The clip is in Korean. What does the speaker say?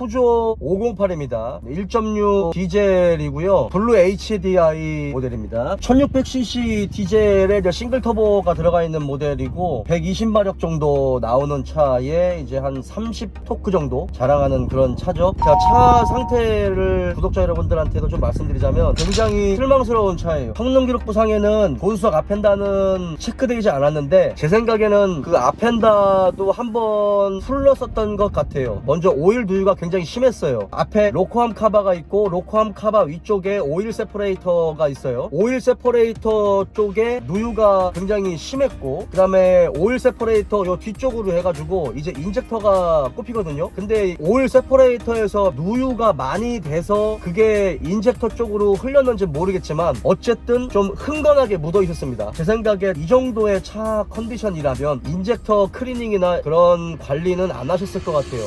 푸조 508입니다. 1.6 디젤이고요. 블루 HDI 모델입니다. 1600cc 디젤에 싱글 터보가 들어가 있는 모델이고 120마력 정도 나오는 차에 이제 한 30 토크 정도 자랑하는 그런 차죠. 자, 차 상태를 구독자 여러분들한테도 좀 말씀드리자면 굉장히 실망스러운 차예요. 성능 기록부 상에는 고수석 아펜다는 체크되지 않았는데 제 생각에는 그 아펜다도 한번 풀렀었던 것 같아요. 먼저 오일 누유가 굉장히 심했어요. 앞에 로코함 카바가 있고 로코함 카바 위쪽에 오일 세퍼레이터가 있어요. 오일 세퍼레이터 쪽에 누유가 굉장히 심했고 그 다음에 오일 세퍼레이터 요 뒤쪽으로 해가지고 이제 인젝터가 꼽히거든요. 근데 오일 세퍼레이터에서 누유가 많이 돼서 그게 인젝터 쪽으로 흘렸는지 모르겠지만 어쨌든 좀 흥건하게 묻어 있었습니다. 제 생각에 이 정도의 차 컨디션이라면 인젝터 클리닝이나 그런 관리는 안 하셨을 것 같아요.